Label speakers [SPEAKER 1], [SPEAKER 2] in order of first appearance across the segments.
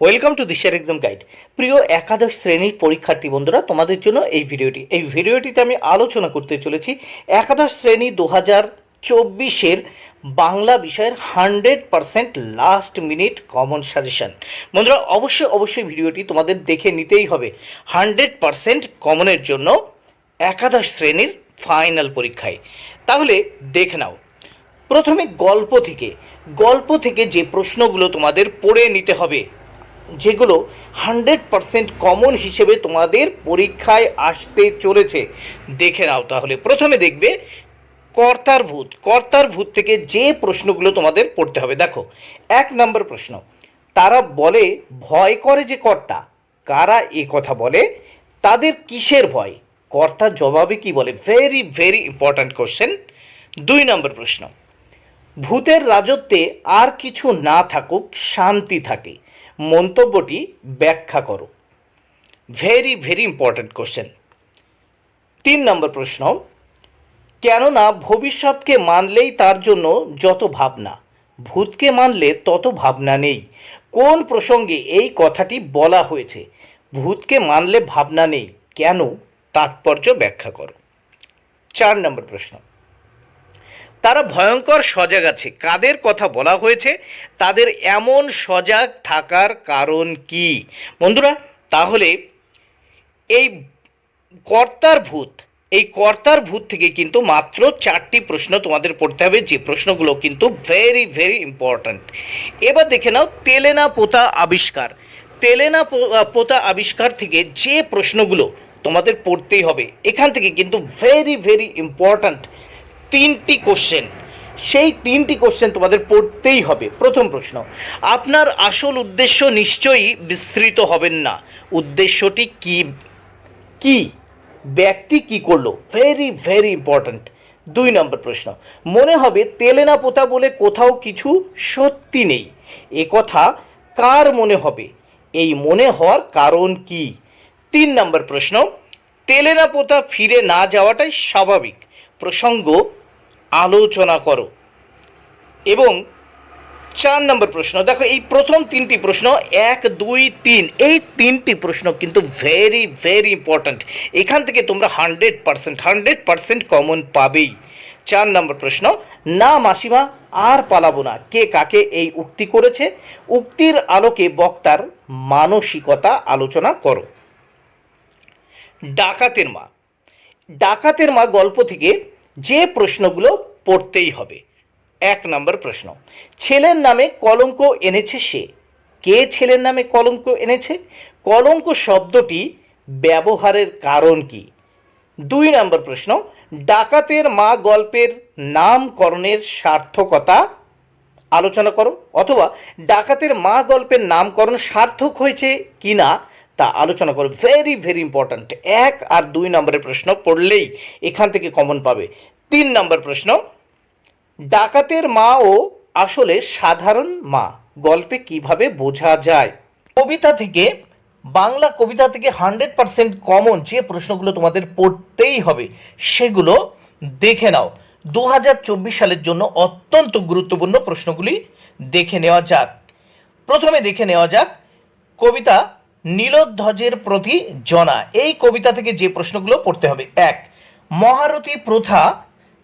[SPEAKER 1] Welcome to দিশার exam guide প্রিয় একাদশ শ্রেণির পরীক্ষার্থী বন্ধুরা, তোমাদের জন্য এই ভিডিওটি। এই ভিডিওটিতে আমি আলোচনা করতে চলেছি একাদশ শ্রেণি দু হাজার চব্বিশের বাংলা বিষয়ের hundred percent last minute common suggestion বন্ধুরা, অবশ্যই অবশ্যই ভিডিওটি তোমাদের দেখে নিতেই হবে। হান্ড্রেড পারসেন্ট কমনের জন্য একাদশ শ্রেণির ফাইনাল পরীক্ষায়। তাহলে দেখে নাও। প্রথমে গল্প থেকে। গল্প থেকে যে প্রশ্নগুলো তোমাদের পড়ে নিতে হবে। যেগুলো হান্ড্রেড পারসেন্ট কমন হিসেবে তোমাদের পরীক্ষায় আসতে চলেছে। দেখে নাও তাহলে। প্রথমে দেখবে কর্তার ভূত। কর্তার ভূত থেকে যে প্রশ্নগুলো তোমাদের পড়তে হবে। দেখো, এক নম্বর প্রশ্ন। তারা বলে, ভয় করে যে কর্তা। কারা এ কথা বলে? তাদের কিসের ভয়? কর্তা জবাবে কি বলে? ভেরি ভেরি ইম্পর্ট্যান্ট কোশ্চেন দুই নম্বর প্রশ্ন। ভূতের রাজত্বে আর কিছু না থাকুক, শান্তি থাকে। মন্তব্যটি ব্যাখ্যা করো। ভেরি ভেরি ইম্পর্ট্যান্ট কোশ্চেন তিন নম্বর প্রশ্ন, কেননা ভবিষ্যৎকে মানলেই তার জন্য যত ভাবনা, ভূতকে মানলে তত ভাবনা নেই। কোন প্রসঙ্গে এই কথাটি বলা হয়েছে? ভূতকে মানলে ভাবনা নেই। কেন? তাৎপর্য ব্যাখ্যা করো। চার নম্বর প্রশ্ন তারা ভয়ঙ্কর সজাগ আছে। কাদের কথা বলা হয়েছে? তাদের এমন সজাগ থাকার কারণ কি? বন্ধুরা, তাহলে এই কর্তার ভূত, এই কর্তার ভূত থেকে কিন্তু মাত্র চারটি প্রশ্ন তোমাদের পড়তে হবে। যে প্রশ্নগুলো কিন্তু ভেরি ভেরি ইম্পর্ট্যান্ট এবার দেখে নাও তেলেনা পোতা আবিষ্কার। তেলেনা পোতা আবিষ্কার থেকে যে প্রশ্নগুলো তোমাদের পড়তেই হবে, এখান থেকে কিন্তু ভেরি ভেরি ইম্পর্ট্যান্ট তিনটি কোশ্চেন সেই তিনটি কোশ্চেন তোমাদের পড়তেই হবে। প্রথম প্রশ্ন, আপনার আসল উদ্দেশ্য নিশ্চয়ই বিস্তৃত হবেন না। উদ্দেশ্যটি কি? কি? ব্যক্তি কি করল? ভেরি ভেরি ইম্পর্ট্যান্ট দুই নম্বর প্রশ্ন, মনে হবে তেলে না পোতা বলে কোথাও কিছু সত্যি নেই। এ কথা কার মনে হবে? এই মনে হওয়ার কারণ কি? তিন নম্বর প্রশ্ন, তেলে না পোতা ফিরে না যাওয়াটাই স্বাভাবিক। প্রসঙ্গ আলোচনা করো। এবং চার নম্বর প্রশ্ন, দেখো এই প্রথম তিনটি প্রশ্ন, এক, দুই, তিন, এই তিনটি প্রশ্ন কিন্তু ভেরি ভেরি ইম্পর্ট্যান্ট এখান থেকে তোমরা hundred percent hundred percent common পাবেই। চার নম্বর প্রশ্ন, না মাসিমা, আর পালাবো না। কে কাকে এই উক্তি করেছে? উক্তির আলোকে বক্তার মানসিকতা আলোচনা করো। ডাকাতের মা ডাকাতের মা গল্প থেকে যে প্রশ্নগুলো পড়তেই হবে। এক নম্বর প্রশ্ন, ছেলের নামে কলঙ্ক এনেছে সে? কে ছেলের নামে কলঙ্ক এনেছে? কলঙ্ক শব্দটি ব্যবহারের কারণ কি? দুই নম্বর প্রশ্ন, ডাকাতের মা গল্পের নামকরণের সার্থকতা আলোচনা করো, অথবা ডাকাতের মা গল্পের নামকরণ সার্থক হয়েছে কি না তা আলোচনা করো ভেরি ভেরি ইম্পর্ট্যান্ট এক আর দুই নম্বরের প্রশ্ন পড়লেই এখান থেকে কমন পাবে। তিন নম্বর প্রশ্ন, ডাকাতের মা ও আসলে সাধারণ মা, গল্পে কীভাবে বোঝা যায়? কবিতা থেকে, বাংলা কবিতা থেকে হান্ড্রেড পারসেন্ট কমন যে প্রশ্নগুলো তোমাদের পড়তেই হবে, সেগুলো দেখে নাও। দু হাজার চব্বিশ সালের জন্য অত্যন্ত গুরুত্বপূর্ণ প্রশ্নগুলি দেখে নেওয়া যাক। প্রথমে দেখে নেওয়া যাক, কবিতা নীলোধ্বজের প্রতি জনা। এই কবিতা থেকে যে প্রশ্নগুলো পড়তে হবে। এক, মহারথী প্রথা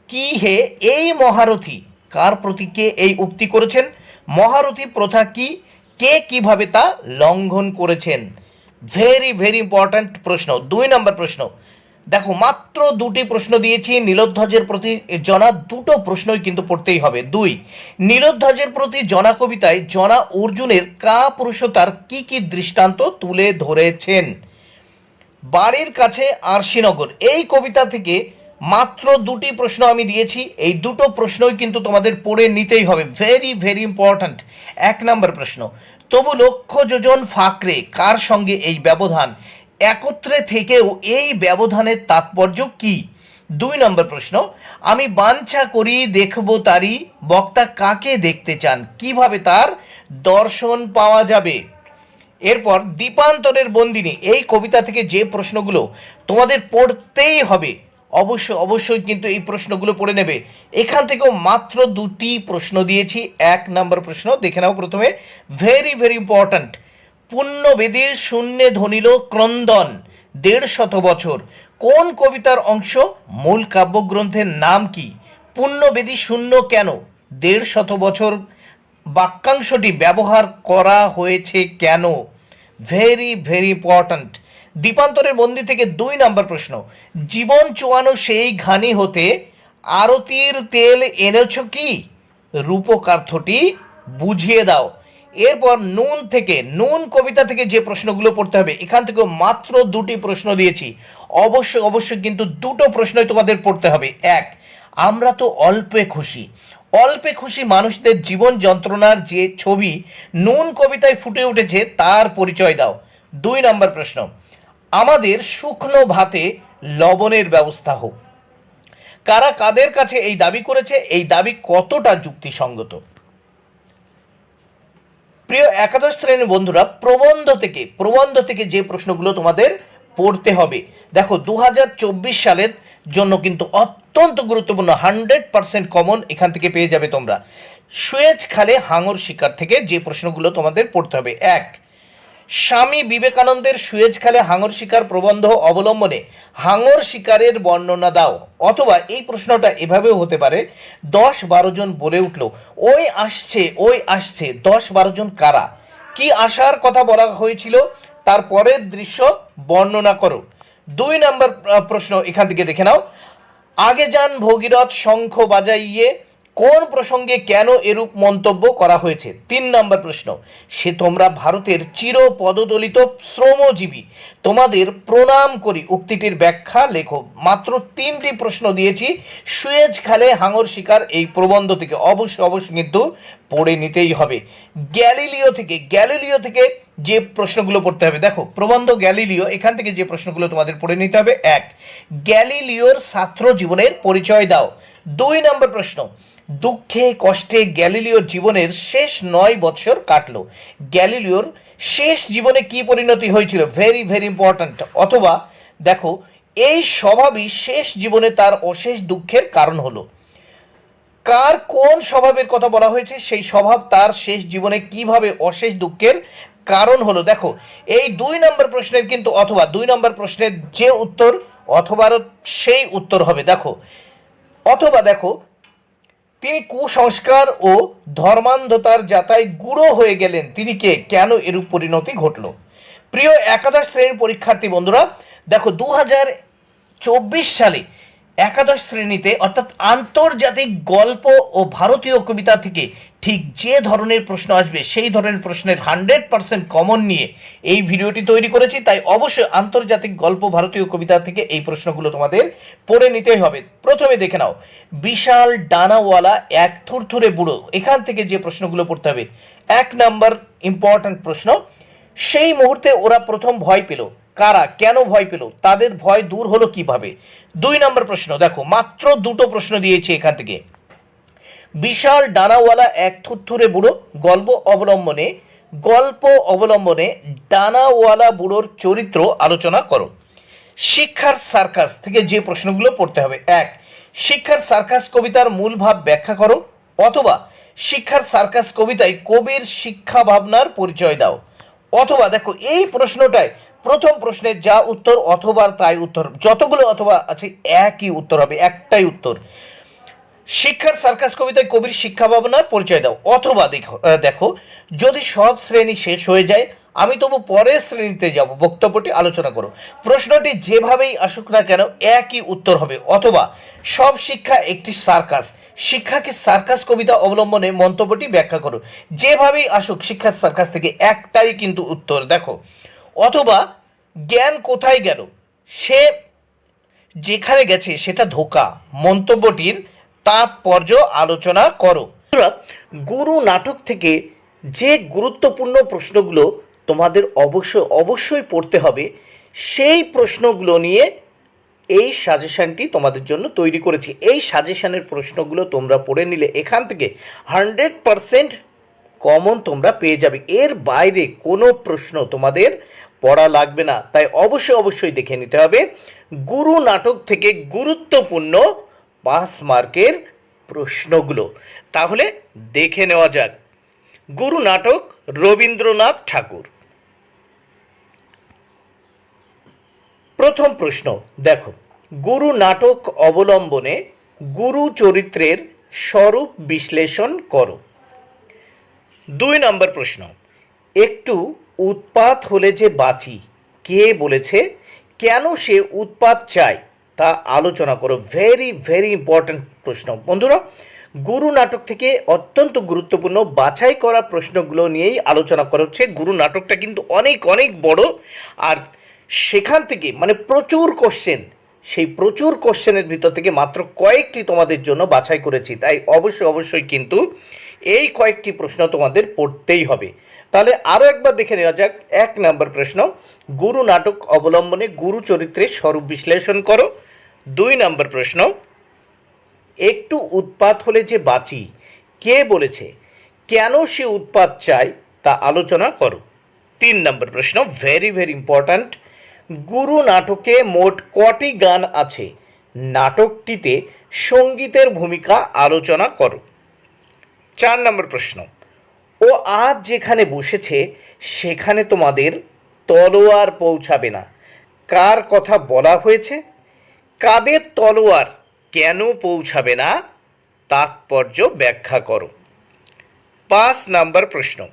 [SPEAKER 1] কি হে? এই মহারথী কার প্রতি কে এই উক্তি করেছেন? মহারথী প্রথা কি? কে কীভাবে তা লঙ্ঘন করেছেন? ভেরি ভেরি ইম্পর্ট্যান্ট প্রশ্ন। দুই নম্বর প্রশ্ন দেখো, মাত্র দুটি প্রশ্ন দিয়েছি নীলোধ্বজের প্রতি জনা দুটো প্রশ্নই কিন্তু পড়তেই হবে। দুই নীলোধ্বজের প্রতি জনা কবিতায় জনা অর্জুনের কা পুরুষতার কি কি দৃষ্টান্ত তুলে ধরেছেন? বাড়ির কাছে আরশিনগর, এই কবিতা থেকে মাত্র দুটি প্রশ্ন আমি দিয়েছি, এই দুটো প্রশ্নই কিন্তু তোমাদের পড়ে নিতেই হবে। ভেরি ভেরি ইম্পর্ট্যান্ট এক নম্বর প্রশ্ন, তবু লক্ষ যোজন ফাঁকরে, কার সঙ্গে এই ব্যবধান? একত্রে থেকেও এই ব্যবধানের তাৎপর্য কি? দুই নম্বর প্রশ্ন, আমি বাঞ্ছা করি দেখব তারই বক্তা কাকে দেখতে চান, কীভাবে তার দর্শন পাওয়া যাবে? এরপর দীপান্তরের বন্দিনী, এই কবিতা থেকে যে প্রশ্নগুলো তোমাদের পড়তেই হবে, অবশ্য অবশ্যই কিন্তু এই প্রশ্নগুলো পড়ে নেবে। এখান থেকেও মাত্র দুটি প্রশ্ন দিয়েছি, এক নম্বর প্রশ্ন, দেখে নাও প্রথমে ভেরি ভেরি ইম্পর্ট্যান্ট পুণ্যবেদীর শূন্যে ধনিল ক্রন্দন দেড় শত বছর। কোন কবিতার অংশ? মূল কাব্যগ্রন্থের নাম কি? পুণ্যবেদী শূন্য কেন? দেড় শত বছর। বাক্যাংশটি ব্যবহার করা হয়েছে কেন? Very very important. দ্বীপান্তরের মন্দির থেকে দুই নাম্বার প্রশ্ন। জীবন চোয়ানো সেই ঘানি হতে আরতির তেল এনেছ কি? রূপকার্থটি বুঝিয়ে দাও। এরপর নুন থেকে, নুন কবিতা থেকে যে প্রশ্নগুলো পড়তে হবে, এখান থেকে মাত্র দুটি প্রশ্ন দিয়েছি। অবশ্যই অবশ্যই কিন্তু দুটো প্রশ্নই তোমাদের পড়তে হবে। এক, আমরা তো অল্পে খুশি। অল্পে খুশি মানুষদের জীবন যন্ত্রণার যে ছবি, নুন কবিতায় ফুটে উঠেছে, তার পরিচয় দাও। দুই নম্বর প্রশ্ন, আমাদের শুকনো ভাতে লবণের ব্যবস্থা হোক। কারা কাদের কাছে এই দাবি করেছে, এই দাবি কতটা যুক্তিসঙ্গত? প্রিয় একাদশ শ্রেণির বন্ধুরা, প্রবন্ধ থেকে প্রবন্ধ থেকে যে প্রশ্নগুলো তোমাদের পড়তে হবে, দেখো দু হাজার চব্বিশ সালের জন্য কিন্তু অত্যন্ত গুরুত্বপূর্ণ, হান্ড্রেড পারসেন্ট কমন এখান থেকে পেয়ে যাবে তোমরা। সুয়েজ খালে হাঙর শিকার থেকে যে প্রশ্নগুলো তোমাদের পড়তে হবে, এক স্বামী বিবেকানন্দের সুয়েজ খালে হাঙর শিকার প্রবন্ধ অবলম্বনে হাঙর শিকারের বর্ণনা দাও। অথবা এই প্রশ্নটা এভাবেও হতে পারে, দশ বারো জন বলে উঠল, ওই আসছে ওই আসছে, দশ বারো জন কারা? কি আসার কথা বলা হয়েছিল? তার পরের দৃশ্য বর্ণনা করো। দুই নম্বর প্রশ্ন এখান থেকে দেখে নাও। আগে যান ভগীরথ শঙ্খ বাজাইয়ে কোন প্রসঙ্গে কেন এরূপ মন্তব্য করা হয়েছে? তিন নম্বর প্রশ্ন, সে তোমরা ভারতের চির পদদলিত শ্রমজীবী। তোমাদের প্রণাম করি। উক্তিটির ব্যাখ্যা লেখো। মাত্র তিনটি প্রশ্ন দিয়েছি। সুয়েজ খালে হাঙর শিকার এই প্রবন্ধ থেকে অবশ্যই অবশ্যই কিন্তু পড়ে নিতেই হবে। গ্যালিলিও থেকে গ্যালিলিও থেকে যে প্রশ্নগুলো পড়তে হবে। দেখো, প্রবন্ধ গ্যালিলিও, এখান থেকে যে প্রশ্নগুলো তোমাদের পড়ে নিতে হবে। এক, গ্যালিলিওর ছাত্র জীবনের পরিচয় দাও। দুই নম্বর প্রশ্ন দুঃখে, কষ্টে গ্যালিলিওর জীবনের শেষ নয় বৎসর কাটলো। গ্যালিলিওর শেষ জীবনে কি পরিণতি হয়েছিল? ভেরি ভেরি ইম্পর্ট্যান্ট অথবা, দেখো, এই স্বভাবই শেষ জীবনে তার অশেষ দুঃখের কারণ হলো। কার কোন স্বভাবের কথা বলা হয়েছে, সেই স্বভাব তার শেষ জীবনে কীভাবে অশেষ দুঃখের কারণ হলো? দেখো, এই দুই নম্বর প্রশ্নের কিন্তু, অথবা দুই নম্বর প্রশ্নের যে উত্তর, অথবা সেই উত্তর হবে। দেখো, অথবা দেখো তিনি কুসংস্কার ও ধর্মান্ধতার যাতায় গুঁড়ো হয়ে গেলেন। তিনি কে? কেন এরূপ পরিণতি ঘটল? প্রিয় একাদশ শ্রেণির পরীক্ষার্থী বন্ধুরা, দেখো দু চব্বিশ সালে একাদশ শ্রেণীতে, অর্থাৎ আন্তর্জাতিক গল্প ও ভারতীয় কবিতা থেকে ঠিক যে ধরনের প্রশ্ন আসবে, সেই ধরনের প্রশ্নের হান্ড্রেড পার্সেন্ট কমন নিয়ে এই ভিডিওটি তৈরি করেছি। তাই অবশ্যই আন্তর্জাতিক গল্প, ভারতীয় কবিতা থেকে এই প্রশ্নগুলো তোমাদের পড়ে নিতেই হবে। প্রথমে দেখে নাও, বিশাল ডানাওয়ালা এক থুরথুরে বুড়ো, এখান থেকে যে প্রশ্নগুলো পড়তে হবে। এক নাম্বার ইম্পর্ট্যান্ট প্রশ্ন, সেই মুহূর্তে ওরা প্রথম ভয় পেল। কারা, কেন ভয় পেল, তাদের ভয় দূর হলো কীভাবে? দুই নম্বর প্রশ্ন, দেখো, মাত্র দুটো প্রশ্ন দিয়েছে এখান থেকে। বিশাল ডানাওয়ালা এক থুরথুরে বুড়ো গল্প অবলম্বনে গল্প অবলম্বনে ডানাওয়ালা বুড়োর চরিত্র আলোচনা করো। শিক্ষার সার্কাস থেকে যে প্রশ্নগুলো পড়তে হবে, এক, শিক্ষার সার্কাস কবিতার মূল ভাব ব্যাখ্যা করো, অথবা শিক্ষার সার্কাস কবিতায় কবির শিক্ষা ভাবনার পরিচয় দাও। অথবা দেখো, এই প্রশ্নটায় প্রথম প্রশ্নের যা উত্তর অথবা তাই উত্তর। যতগুলো অথবা আছে, একই উত্তর হবে, একটাই উত্তর। শিক্ষার সার্কাস কবিতায় কবির শিক্ষা ভাবনার পরিচয় দাও। অথবা দেখো দেখো, যদি সব শ্রেণি শেষ হয়ে যায়, আমি তবু পরের শ্রেণীতে যাব। বক্তব্যটি আলোচনা করো। প্রশ্নটি যেভাবেই আসুক না কেন, একই উত্তর হবে। অথবা, সব শিক্ষা একটি সার্কাস। শিক্ষাকে সার্কাস কবিতা অবলম্বনে মন্তব্যটি ব্যাখ্যা করো। যেভাবেই আসুক, শিক্ষার সার্কাস থেকে একটাই কিন্তু উত্তর। দেখো অথবা জ্ঞান কোথায় গেল? সে যেখানে গেছে সেটা ধোকা। মন্তব্যটির তাৎপর্য আলোচনা করো। গুরু নাটক থেকে যে গুরুত্বপূর্ণ প্রশ্নগুলো তোমাদের অবশ্যই অবশ্যই পড়তে হবে, সেই প্রশ্নগুলো নিয়ে এই সাজেশানটি তোমাদের জন্য তৈরি করেছি। এই সাজেশানের প্রশ্নগুলো তোমরা পড়ে নিলে এখান থেকে হান্ড্রেড পারসেন্ট কমন তোমরা পেয়ে যাবে। এর বাইরে কোনো প্রশ্ন তোমাদের পড়া লাগবে না। তাই অবশ্যই অবশ্যই দেখে নিতে হবে গুরু নাটক থেকে গুরুত্বপূর্ণ পাঁচ মার্কের প্রশ্নগুলো। তাহলে দেখে নেওয়া যাক। গুরু নাটক, রবীন্দ্রনাথ ঠাকুর। প্রথম প্রশ্ন, দেখো, গুরু নাটক অবলম্বনে গুরু চরিত্রের স্বরূপ বিশ্লেষণ করো। দুই নম্বর প্রশ্ন, একটু উৎপাত হলে যে বাঁচি, কে বলেছে? কেন সে উৎপাত চায়? তা আলোচনা করো। ভেরি ভেরি ইম্পর্ট্যান্ট প্রশ্ন। বন্ধুরা, গুরু নাটক থেকে অত্যন্ত গুরুত্বপূর্ণ বাছাই করা প্রশ্নগুলো নিয়েই আলোচনা করা হচ্ছে। গুরু নাটকটা কিন্তু অনেক অনেক বড়। আর সেখান থেকে মানে প্রচুর কোশ্চেন সেই প্রচুর কোশ্চেনের ভিতর থেকে মাত্র কয়েকটি তোমাদের জন্য বাছাই করেছি। তাই অবশ্যই অবশ্যই কিন্তু এই কয়েকটি প্রশ্ন তোমাদের পড়তেই হবে। তাহলে আরও একবার দেখে নেওয়া যাক। এক নম্বর প্রশ্ন, গুরু নাটক অবলম্বনে গুরু চরিত্রের স্বরূপ বিশ্লেষণ করো। দুই নম্বর প্রশ্ন, একটু উৎপাত হলে যে বাঁচি, কে বলেছে? কেন সে উৎপাত চায় তা আলোচনা করো। তিন নম্বর প্রশ্ন ভেরি ভেরি ইম্পর্ট্যান্ট গুরু নাটকে মোট কটি গান আছে? নাটকটিতে সঙ্গীতের ভূমিকা আলোচনা করো। চার নম্বর প্রশ্ন ও আজ যেখানে বসেছে, সেখানে তোমাদের তলোয়ার পৌঁছাবে না। কার কথা বলা হয়েছে? কাদের তলোয়ার কেন পৌঁছাবে না? তাৎপর্য ব্যাখ্যা করো। পাঁচ নাম্বার প্রশ্ন।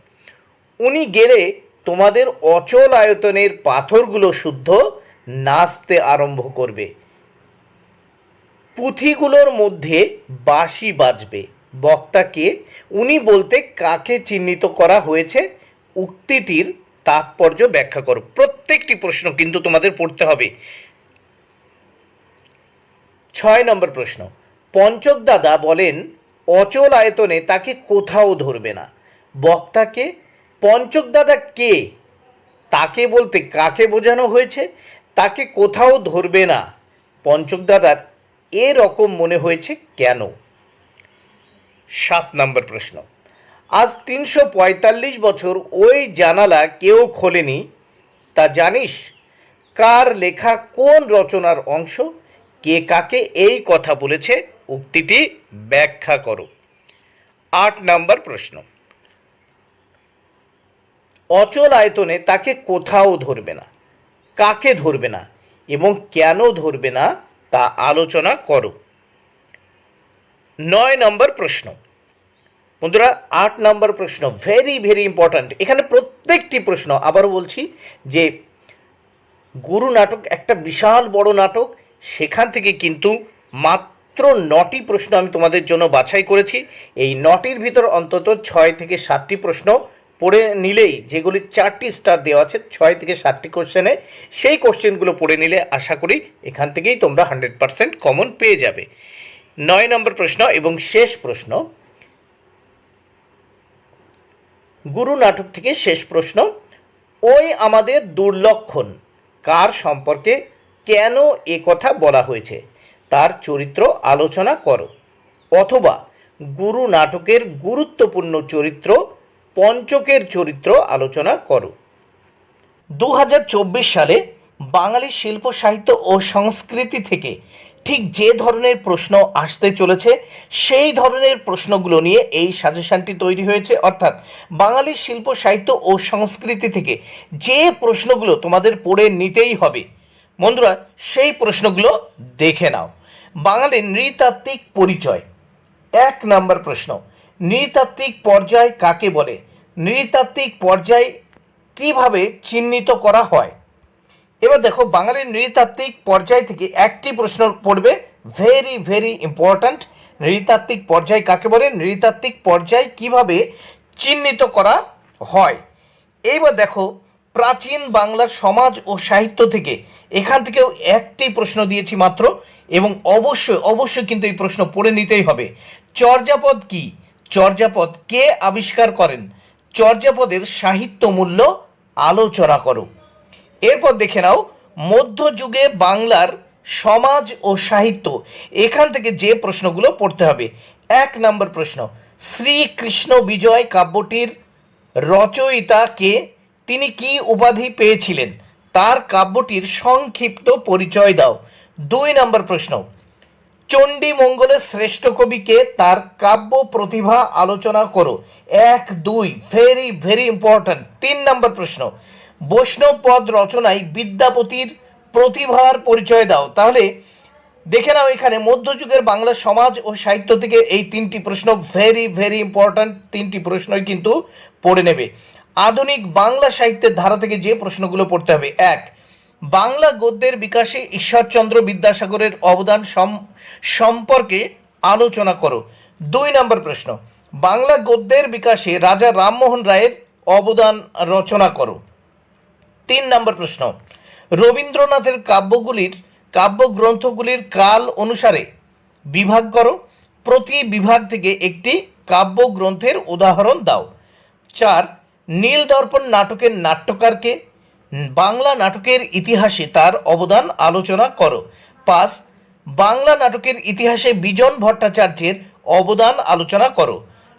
[SPEAKER 1] উনি গেলে তোমাদের অচল আয়তনের পাথরগুলো শুদ্ধ নাচতে আরম্ভ করবে। পুঁথিগুলোর মধ্যে বাঁশি বাজবে। বক্তাকে উনি বলতে কাকে চিহ্নিত করা হয়েছে, উক্তিটির তাৎপর্য ব্যাখ্যা করো। প্রত্যেকটি প্রশ্ন কিন্তু তোমাদের পড়তে হবে। ছয় নম্বর প্রশ্ন। পঞ্চক দাদা বলেন, অচল আয়তনে তাকে কোথাও ধরবে না। বক্তাকে, পঞ্চক দাদা কে? তাকে বলতে কাকে বোঝানো হয়েছে? তাকে কোথাও ধরবে না। পঞ্চক দাদার এরকম মনে হয়েছে কেন? সাত নম্বর প্রশ্ন। আজ তিনশো পঁয়তাল্লিশ বছর ওই জানালা কেউ খোলেনি, তা জানিস কার লেখা কোন রচনার অংশ? কে কাকে এই কথা বলেছে? উক্তিটি ব্যাখ্যা করো। আট নম্বর প্রশ্ন। অচল আয়তনে তাকে কোথাও ধরবে না, কাকে ধরবে না এবং কেন ধরবে না তা আলোচনা করো। নয় নম্বর প্রশ্ন। বন্ধুরা, আট নম্বর প্রশ্ন ভেরি ভেরি ইম্পর্ট্যান্ট এখানে প্রত্যেকটি প্রশ্ন আবারও বলছি যে, গুরু নাটক একটা বিশাল বড় নাটক, সেখান থেকে কিন্তু মাত্র নটি প্রশ্ন আমি তোমাদের জন্য বাছাই করেছি। এই নটির ভিতর অন্তত ছয় থেকে সাতটি প্রশ্ন পড়ে নিলেই, যেগুলি চারটি স্টার দেওয়া আছে, ছয় থেকে সাতটি কোশ্চেনে সেই কোশ্চেনগুলো পড়ে নিলে আশা করি এখান থেকেই তোমরা হান্ড্রেড পারসেন্ট কমন পেয়ে যাবে। নয় নম্বর প্রশ্ন এবং শেষ প্রশ্ন। গুরু নাটক থেকে শেষ প্রশ্ন, ওই আমাদের দুর্লক্ষণ, কার সম্পর্কে কেন এ কথা বলা হয়েছে, তার চরিত্র আলোচনা করো। অথবা গুরু নাটকের গুরুত্বপূর্ণ চরিত্র, পঞ্চকের চরিত্র আলোচনা করো। দু হাজার চব্বিশ সালে বাঙালি শিল্প সাহিত্য ও সংস্কৃতি থেকে ঠিক যে ধরনের প্রশ্ন আসতে চলেছে, সেই ধরনের প্রশ্নগুলো নিয়ে এই সাজেশনটি তৈরি হয়েছে। অর্থাৎ বাঙালি শিল্প, সাহিত্য ও সংস্কৃতি থেকে যে প্রশ্নগুলো তোমাদের পড়ে নিতেই হবে, বন্ধুরা, সেই প্রশ্নগুলো দেখে নাও। বাঙালির নৃতাত্ত্বিক পরিচয়, এক নম্বর প্রশ্ন, নৃতাত্ত্বিক পর্যায় কাকে বলে? নৃতাত্ত্বিক পর্যায় কীভাবে চিহ্নিত করা হয়? এবার দেখো বাঙালির নৃতাত্ত্বিক পর্যায় থেকে একটি প্রশ্ন পড়বে ভেরি ভেরি ইম্পর্ট্যান্ট নৃতাত্ত্বিক পর্যায় কাকে বলে? নৃতাত্ত্বিক পর্যায় কীভাবে চিহ্নিত করা হয়? এইবার দেখো, প্রাচীন বাংলার সমাজ ও সাহিত্য থেকে এখান থেকেও একটি প্রশ্ন দিয়েছি মাত্র, এবং অবশ্যই অবশ্যই কিন্তু এই প্রশ্ন পড়ে নিতেই হবে। চর্যাপদ কি? চর্যাপদ কে আবিষ্কার করেন? চর্যাপদের সাহিত্য মূল্য আলোচনা করো। এরপর দেখে নাও, মধ্যযুগে বাংলার সমাজ ও সাহিত্য। এখান থেকে যে প্রশ্নগুলো পড়তে হবে। এক নম্বর প্রশ্ন, শ্রীকৃষ্ণ বিজয় কাব্যটির রচয়িতা কে? তিনি কি উপাধি পেয়েছিলেন? তার কাব্যটির সংক্ষিপ্ত পরিচয় দাও। দুই নম্বর প্রশ্ন চণ্ডী মঙ্গলের শ্রেষ্ঠ কবিকে তার কাব্য প্রতিভা আলোচনা করো। এক, দুই ভেরি ভেরি ইম্পর্ট্যান্ট তিন নম্বর প্রশ্ন বৈষ্ণব পদ রচনায় বিদ্যাপতির প্রতিভার পরিচয় দাও। তাহলে দেখে নাও এখানে মধ্যযুগের বাংলা সমাজ ও সাহিত্য থেকে এই তিনটি প্রশ্ন ভেরি ভেরি ইম্পর্ট্যান্ট তিনটি প্রশ্নই কিন্তু পড়ে নেবে। আধুনিক বাংলা সাহিত্যের ধারা থেকে যে প্রশ্নগুলো পড়তে হবে। এক, বাংলা গদ্যের বিকাশে ঈশ্বরচন্দ্র বিদ্যাসাগরের অবদান সম- সম্পর্কে আলোচনা করো। দুই নম্বর প্রশ্ন, বাংলা গদ্যের বিকাশে রাজা রামমোহন রায়ের অবদান রচনা করো। তিন নম্বর প্রশ্ন। রবীন্দ্রনাথের কাব্যগুলির কাব্যগ্রন্থগুলির কাল অনুসারে বিভাগ করো, প্রতি বিভাগ থেকে একটি কাব্যগ্রন্থের উদাহরণ দাও। চার, নীল দর্পণ নাটকের নাট্যকারকে, বাংলা নাটকের ইতিহাসে তার অবদান আলোচনা করো। পাঁচ, বাংলা নাটকের ইতিহাসে বিজন ভট্টাচার্যের অবদান আলোচনা করো।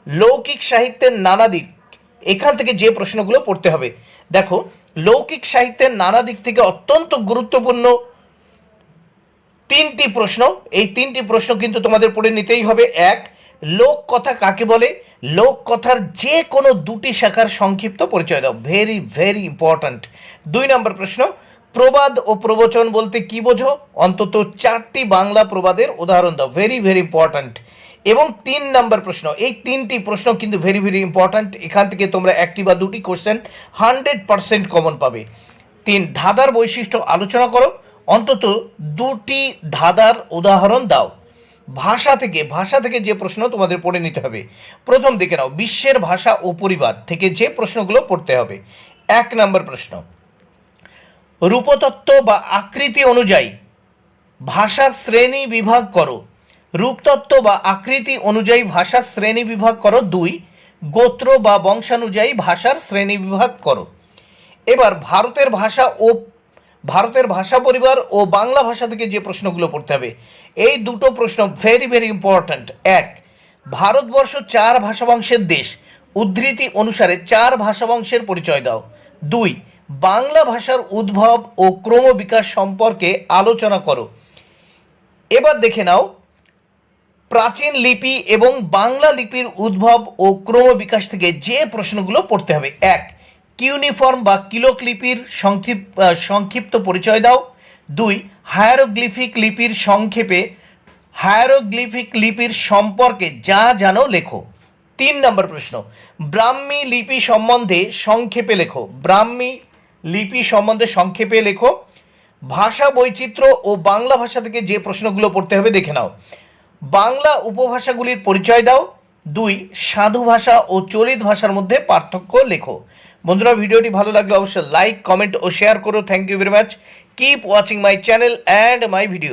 [SPEAKER 1] লৌকিক সাহিত্যের নানা দিক। এখান থেকে যে প্রশ্নগুলো পড়তে হবে। দেখো লৌকিক সাহিত্যের নানা দিক থেকে অত্যন্ত গুরুত্বপূর্ণ তিনটি প্রশ্ন। এই তিনটি প্রশ্ন কিন্তু তোমাদের পড়ে নিতেই হবে। এক, লোক কথা কাকে বলে? লোক কথার যে কোনো দুটি শাখার সংক্ষিপ্ত পরিচয় দাও। ভেরি ভেরি ইম্পর্ট্যান্ট দুই নম্বর প্রশ্ন, প্রবাদ ও প্রবচন বলতে কি বোঝো? অন্তত চারটি বাংলা প্রবাদের উদাহরণ দাও। ভেরি ভেরি ইম্পর্ট্যান্ট এবং তিন নাম্বার প্রশ্ন, এই তিনটি প্রশ্ন কিন্তু ভেরি ভেরি ইম্পর্ট্যান্ট এখান থেকে তোমরা একটি বা দুটি কোশ্চেন হান্ড্রেড পারসেন্ট কমন পাবে। তিন, ধাঁধার বৈশিষ্ট্য আলোচনা করো। অন্তত দুটি ধাঁধার উদাহরণ দাও। ভাষা থেকে ভাষা থেকে যে প্রশ্ন তোমাদের পড়ে নিতে হবে। প্রথম দেখে নাও, বিশ্বের ভাষা ও পরিবার থেকে যে প্রশ্নগুলো পড়তে হবে। এক নম্বর প্রশ্ন, রূপতত্ত্ব বা আকৃতি অনুযায়ী ভাষার শ্রেণি বিভাগ করো। রূপতত্ত্ব বা আকৃতি অনুযায়ী ভাষার শ্রেণি বিভাগ করো দুই, গোত্র বা বংশানুযায়ী ভাষার শ্রেণি বিভাগ করো। এবার ভারতের ভাষা ও ভারতের ভাষা পরিবার ও বাংলা ভাষা থেকে যে প্রশ্নগুলো পড়তে হবে, এই দুটো প্রশ্ন ভেরি ভেরি ইম্পর্ট্যান্ট এক, ভারতবর্ষ চার ভাষাবংশের দেশ, উদ্ধৃতি অনুসারে চার ভাষাবংশের পরিচয় দাও। দুই, বাংলা ভাষার উদ্ভব ও ক্রমবিকাশ সম্পর্কে আলোচনা করো। এবার দেখে নাও প্রাচীন লিপি এবং বাংলা লিপির উদ্ভব ও ক্রমবিকাশ থেকে যে প্রশ্নগুলো পড়তে হবে, এক, কিউনিফর্ম বা কিলোক লিপির সংক্ষিপ্ত সংক্ষিপ্ত পরিচয় দাও। দুই, হায়ারোগ্লিফিক লিপির সংক্ষেপে হায়ারোগ্লিফিক লিপির সম্পর্কে যা জানো লেখো। তিন নম্বর প্রশ্ন, ব্রাহ্মী লিপি সম্বন্ধে সংক্ষেপে লেখো। ব্রাহ্মী লিপি সম্বন্ধে সংক্ষেপে লেখো। ভাষা বৈচিত্র্য ও বাংলা ভাষা থেকে যে প্রশ্নগুলো পড়তে হবে দেখে নাও। বাংলা উপভাষাগুলির পরিচয় দাও। দুই, সাধু ভাষা ও চলিত ভাষার মধ্যে পার্থক্য লেখো। বন্ধুরা, ভিডিওটি ভালো লাগলে অবশ্যই লাইক কমেন্ট ও শেয়ার করো। Thank you very much keep watching my channel and my video